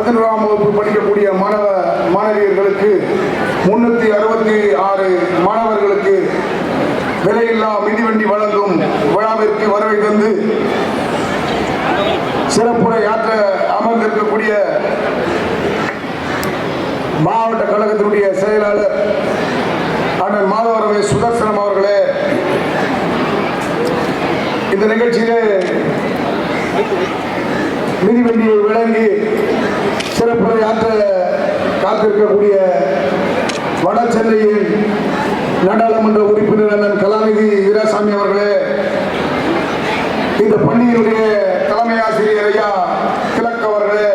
பதினோராம் வகுப்பு படிக்கக்கூடிய மாணவ மாணவியர்களுக்கு முன்னூத்தி அறுபத்தி ஆறு மாணவர்களுக்கு விலையில்லா மிதிவண்டி வழங்கும் விழாவிற்கு வருகை தந்து சிறப்புரை யாத்திரை அமர்ந்திருக்கக்கூடிய மாவட்ட கழகத்தினுடைய செயலாளர் அண்ணன் மாதவரவை சுதர்சனம் அவர்களே இந்த நிகழ்ச்சியிலே மிதிவண்டியை விளங்கி இருக்கக்கூடிய வட சென்னையின் நாடாளுமன்ற உறுப்பினர் அண்ணன் கலாநிதி வீராசாமி அவர்களே இந்த பள்ளியினுடைய தலைமை ஆசிரியர் ஐயா கிழக்கு அவர்களே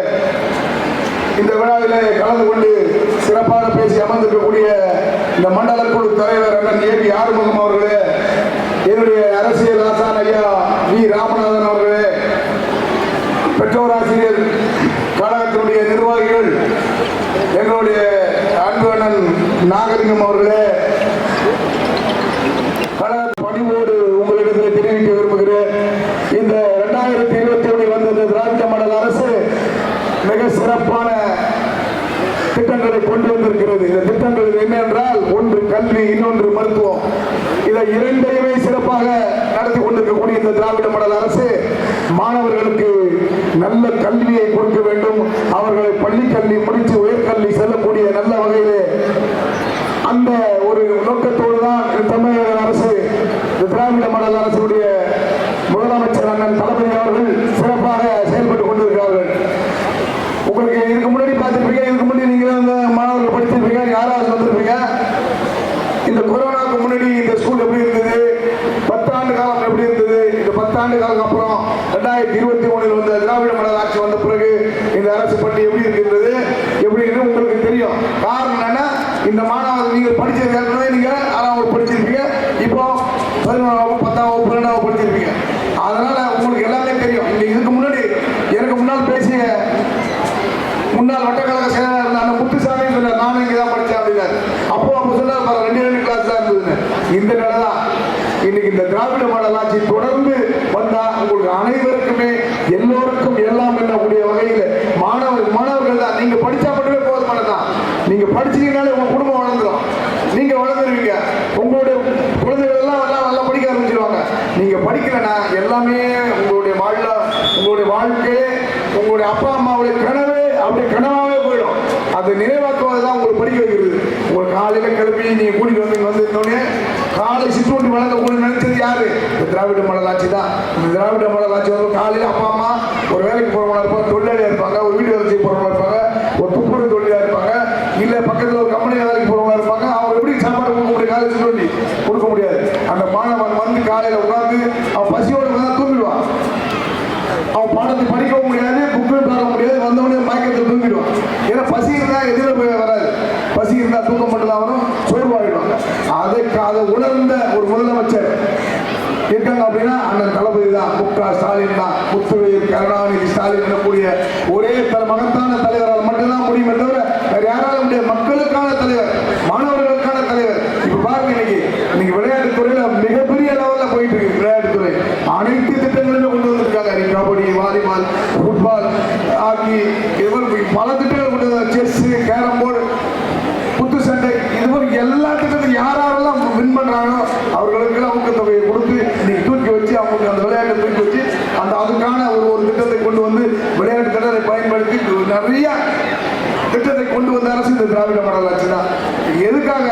இந்த விழாவிலே கலந்து கொண்டு சிறப்பாக பேசி அமர்ந்திருக்கக்கூடிய இந்த மண்டல குழு தலைவர் அண்ணன் ஏ பி ஆறுமுகம் அவர்களே என்னுடைய அரசியல் ஆசான் ஐயா வி ராமநாதன் அவர்களே பெற்றோர் ஆசிரியர் கழகத்தினுடைய நிர்வாகிகள் எங்களுடைய அன்பு நாகரிகம் அவர்களே பணிவோடு உங்களிடத்தில் தெரிவிக்க விரும்புகிறேன். இந்த இரண்டாயிரத்தி இருபத்தி ஒன்றில் வந்த இந்த திராவிட மண்டல அரசு மிக சிறப்பான திட்டங்களை கொண்டு வந்திருக்கிறது. இந்த திட்டங்கள் என்ன என்றால் ஒன்று கல்வி இன்னொன்று மருத்துவம். இதை இரண்டையுமே சிறப்பாக நடத்தி கொண்டிருக்கக்கூடிய இந்த திராவிட மண்டல அரசு மாணவர்களுக்கு நல்ல கல்வியை கொடுக்க வேண்டும். அவர்களை பள்ளி கல்வி முடித்து உயர்கல்வி செல்லக்கூடிய நல்ல வகையிலே அந்த ஒரு நோக்கத்தோடு தான் இந்த தமிழக அரசு இந்த திராவிட மாடல் அரசுடைய முதலமைச்சர் அண்ணன் தளபதி அவர்கள் சிறப்பாக செயல்பட்டு கொண்டிருக்கிறார்கள் உங்களுக்கு இதுக்கு முன்னாடி பார்த்துருப்பீங்க இதுக்கு முன்னாடி நீங்க இந்த மாணவர்கள் படிச்சிருப்பீங்க யாராவது வந்திருப்பீங்க இந்த கொரோனாவுக்கு முன்னாடி இந்த ஸ்கூல் எப்படி இருந்தது பத்தாண்டு காலம் எப்படி இருந்தது இந்த பத்தாண்டு காலம் அப்புறம் ரெண்டாயிரத்தி இருபத்தி ஒண்ணில் வந்த திராவிட மாடல் ஆட்சி வந்த பிறகு இந்த அரசு பள்ளி எப்படி இருக்கின்றது எப்படி இருக்கு உங்களுக்கு தெரியும் காரணம் என்னன்னா இந்த மாணவர் நீங்க படித்த ஏற்கனவே நீங்க ஆறாம் வகுப்பு படிச்சிருப்பீங்க. இப்போ பதினொன்றாம் வகுப்பு பத்தாம் வகுப்பு பன்னெண்டாம் வகுப்பு படிச்சிருப்பீங்க. அதனால உங்களுக்கு எல்லாமே தெரியும். நீங்க இதுக்கு முன்னாடி எனக்கு முன்னால் பேசிய முன்னாள் வட்டக்கழக செயலாளர் இருந்த அந்த முத்துசாமி சொன்னார் நானும் இங்கே தான் படித்தேன் அப்படின்னாரு. அப்போ அவங்க சொன்னார் ரெண்டு ரெண்டு கிளாஸ் தான் இருந்ததுன்னு. இந்த நிலை தான். இன்னைக்கு இந்த திராவிட மாடல் ஆட்சி தொடர்ந்து வந்தா உங்களுக்கு அனைவருக்குமே எல்லோரும் உங்களுடைய உங்களுடைய அப்பா அம்மாவுடைய கனவு அப்படி கனவாவே போயிடும். அது நினைவாக்குவது தான் உங்களுக்கு படிக்க வைக்கிறது. உங்களை காலையில் கிளம்பி நீங்கள் கூட்டிகிட்டு வந்து வந்திருந்தோடனே காலை சிற்றுண்டி வளர்ந்த கூட நினைச்சது யாரு? இந்த திராவிட மாடல் ஆட்சி தான். இந்த திராவிட மாடல் ஆட்சி வந்து காலையில் அப்பா அம்மா ஒரு வேலைக்கு போறவங்களா இருப்பாங்க தொழிலாளியாக இருப்பாங்க ஒரு வீடு வேலை செய்ய இருப்பாங்க ஒரு துப்புரவு தொழிலாக இருப்பாங்க இல்லை பக்கத்தில் ஒரு கம்பெனி வேலைக்கு போறவங்களா இருப்பாங்க அவங்க எப்படி சாப்பாடு கொடுக்க முடியும்? காலை சிற்றுண்டி கொடுக்க முடியாது அந்த மாணவன் வந்து காலையில உட்கார்ந்து அவன் பசியோட தான் தூங்கிடுவான் அவன் படிக்கவும் முடியாது புக்கையும் பார்க்க முடியாது. வந்தவனே மயக்கத்தில் தூங்கிடுவான். ஏன்னா பசி இருந்தா எதிர போய் வராது. பசி இருந்தா தூக்கம் மட்டும் வரும் சோர்வாயிடும். அதை அதை உணர்ந்த ஒரு முதலமைச்சர் இருக்காங்க அப்படின்னா அண்ணன் தளபதி தான் மு க ஸ்டாலின் தான். ஃபுட்பால் ஹாக்கி இது மாதிரி பல திட்டங்கள் கொண்டு வந்தாங்க செஸ் கேரம் போர்டு குத்து சண்டை இது மாதிரி எல்லா திட்டத்தையும் யார் யாரெல்லாம் வின் பண்றாங்களோ அவர்களுக்கெல்லாம் ஊக்கத்தொகையை கொடுத்து இன்னைக்கு தூக்கி வச்சு அவங்களுக்கு அந்த விளையாட்டை தூக்கி வச்சு அந்த அதுக்கான ஒரு ஒரு திட்டத்தை கொண்டு வந்து விளையாட்டு திட்டத்தை பயன்படுத்தி நிறைய திட்டத்தை கொண்டு வந்த அரசு இந்த திராவிட மாடல் ஆட்சி தான் எதுக்காக?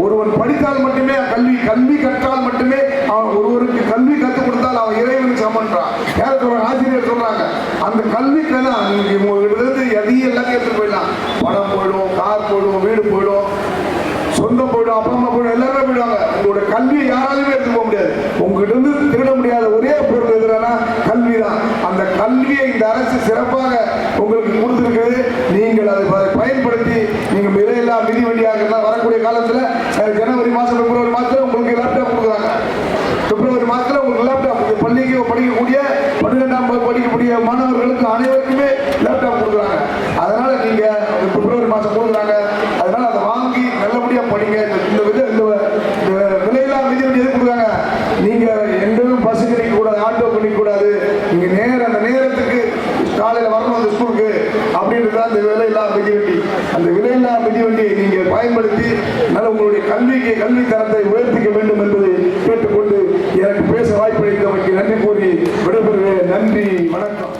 ஒருவன் படித்தால் மட்டுமே கல்வி கல்வி கற்றால் மட்டுமே கல்விக்கு தான் நீங்க உங்ககிட்ட இருந்து எதையும் எல்லாம் எடுத்துட்டு போயிடலாம். பணம் போயிடும் கார் போயிடும் வீடு போயிடும் சொந்தம் போயிடும் அப்பா அம்மா போயிடும் எல்லாருமே போயிடுவாங்க. உங்களோட கல்வியை யாராலுமே எடுத்து போக முடியாது. உங்ககிட்ட இருந்து திருட முடியாத ஒரே பொருள் எதுனா கல்வி தான் அந்த கல்வியை இந்த அரசு சிறப்பாக உங்களுக்கு கொடுத்துருக்கு நீங்கள் அதை ப- பயன்படுத்தி நீங்கள் விலையில்லா மிதி வண்டியாக வரக்கூடிய காலத்தில் ஜனவரி மாதம் பிப்ரவரி மாதம் கல்விக்கு கல்வி தரத்தை உயர்த்திக்க வேண்டும் என்பதை கேட்டுக்கொண்டு எனக்கு பேச வாய்ப்பளித்தவருக்கு நன்றி கூறி விடைபெறுகிறேன். நன்றி வணக்கம்.